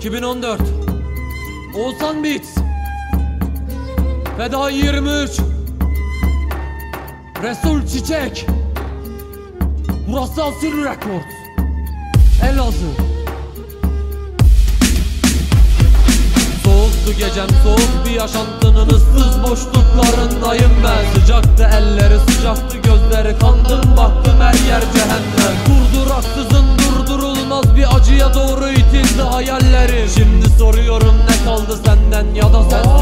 2014 Oğuzhan Beats. Feda 23 Resul Çiçek. Burası Asil Records. Elazığ. Soğuktu gecem soğuk bir yaşantının ıssız boşluklarındayım ben. Sıcaktı elleri sıcaktı gözleri. Kandım baktım her yer cehennem. Durduraksızın durdurulmaz bir acıya doğru itildi hayallerim. Şimdi soruyorum ne kaldı senden ya da sensizliği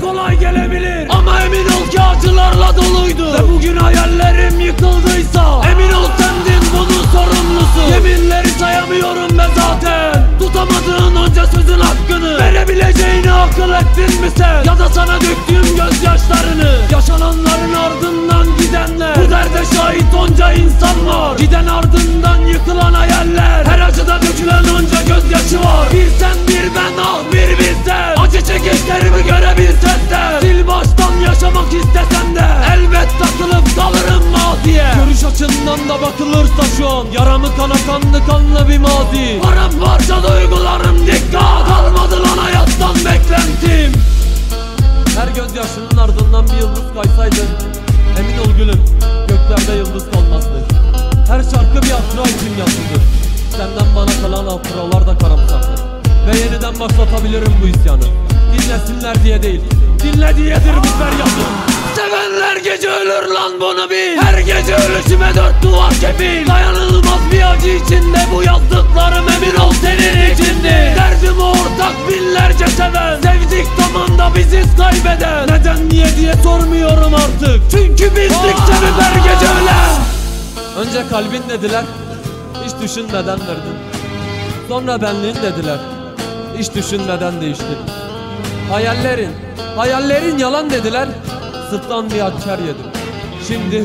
kolay gelebilir. Ama emin ol ki acılarla doluydu. Ve bugün hayallerim yıkıldıysa Emin ol sendin bunun sorumlusu. Yeminleri sayamıyorum ben zaten. Tutamadığın onca sözün hakkını Verebileceğini akıl ettin mi sen? Ya da sana döktüğüm gözyaşlarını Yaşananların ardından gidenler. Bu derde şahit onca insan var. Giden ardından yıkılan hayaller Elbet takılıp kalırım maziye Görüş açından da bakılırsa şu an Yaramı kana kanlı kanlı bir mazi Paramparça duygularım dikkat Kalmadı lan hayattan beklentim. Her gözyaşının ardından bir yıldız kaysaydı Emin ol gülüm göklerde yıldız kalmazdı. Her şarkı bir hatıra için yazıldı. Senden bana kalan hatıralar da karamsaktır Ve yeniden başlatabilirim bu isyanı. Dinlesinler diye değil Dinle diyedir bu feryadım Sevenler gece ölür lan bunu bil. Her gece ölüşüme dört duvar kefil Dayanılmaz bir acı içinde Bu yazdıklarım emin ol senin içindi. Derdim ortak binlerce seven Sevdik tamam biziz kaybeden. Neden niye diye sormuyorum artık. Çünkü bizdik sebeber gece ölen. Önce kalbin dediler Hiç düşünmeden verdin. Sonra benliğin dediler Hiç düşünmeden değiştin. Hayallerin, hayallerin yalan dediler Sırtlan bir akçer yedim. Şimdi,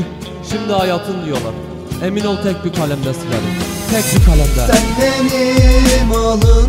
şimdi hayatın diyorlar. Emin ol tek bir kalemde silerim Tek bir kalemde. Sen benim alın